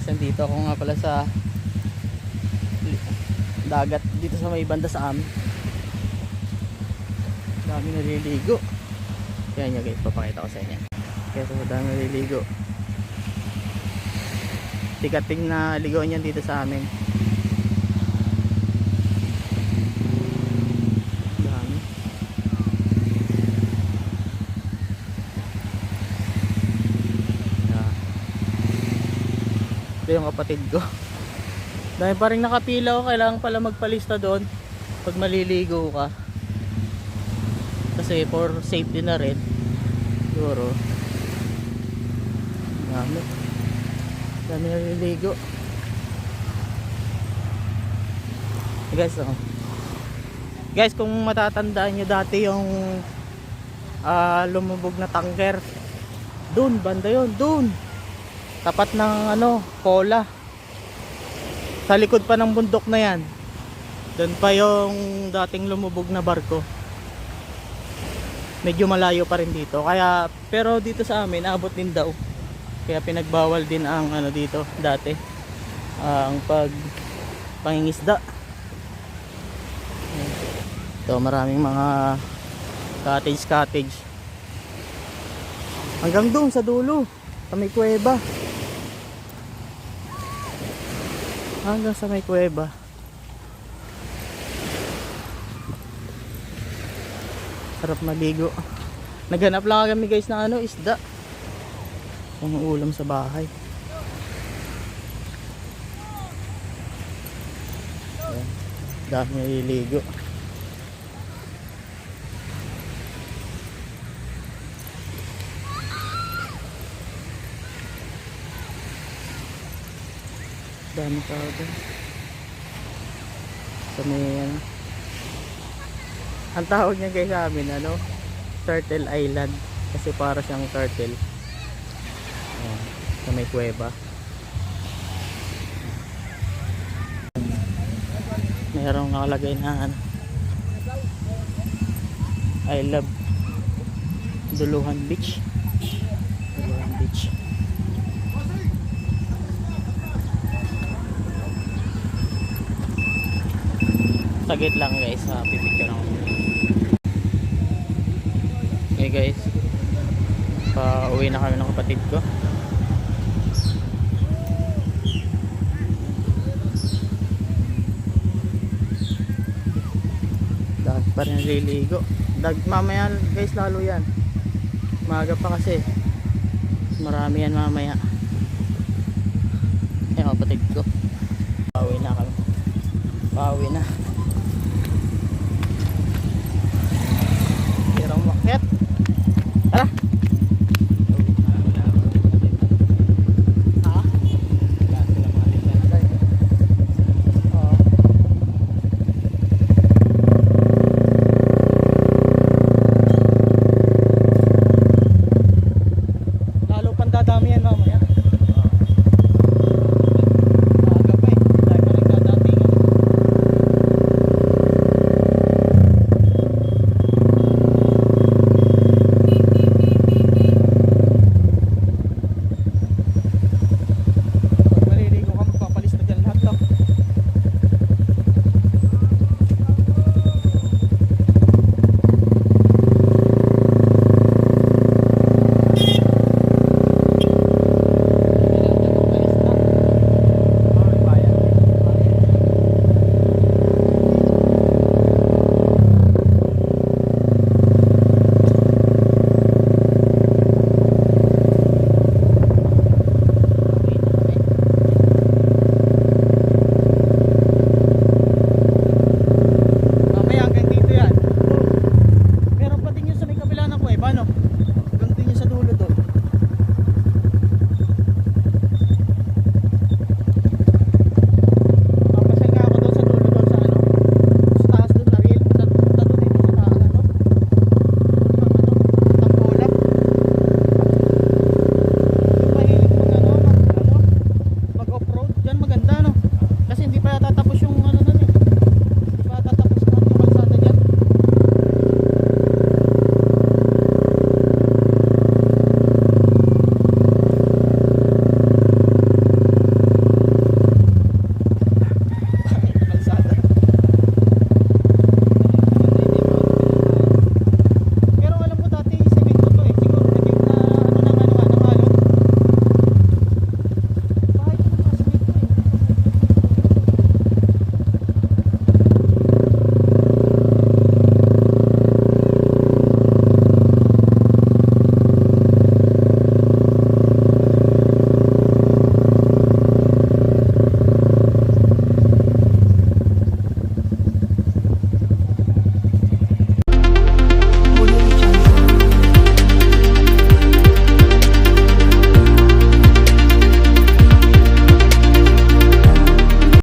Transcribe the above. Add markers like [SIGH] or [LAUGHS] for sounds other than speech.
sa dagat dito sa may banda sa amin. Dami naliligo. Yan nyo guys papakita ko sa inyo. Kaya so dami naliligo. Tikating na ligoan yan dito sa amin dami yan ito yung kapatid ko. [LAUGHS] Dahil pa rin nakapila ko kailangan pala magpalista doon pag maliligo ka. Kasi for safety na rin siguro. Dami. Dami naliligo. Guys oh. guys kung matatandaan nyo dati yung ah, lumubog na tanker dun banda yun dun tapat ng ano cola. Sa likod pa ng bundok na yan doon pa yung dating lumubog na barko. Medyo malayo pa rin dito. Kaya pero dito sa amin abot din daw. Kaya pinagbawal din ang ano dito dati. Ang pag pangingisda. Ito maraming mga cottage cottage. Hanggang doon sa dulo sa may kuweba hanggang sa may kuweba. Sarap maligo naghanap lang kami guys ng ano isda. Pang ulam sa bahay. Ayan. dami naliligo dami doon sa may ano. Ang tawag niya guys amin ano? Turtle Island. Kasi para siyang turtle. Ayan, sa may kuweba. Mayroong nakalagay na ano? I love Duluhan Beach. Duluhan Beach saglit lang guys ha pipicture ako okay guys. Pa uwi na kami ng kapatid ko. Dahil pa rin naliligo. Dag mamaya guys lalo yan. Maga pa kasi. Marami yan mamaya. Eh kapatid ko. Pauwi na kami. Pauwi na.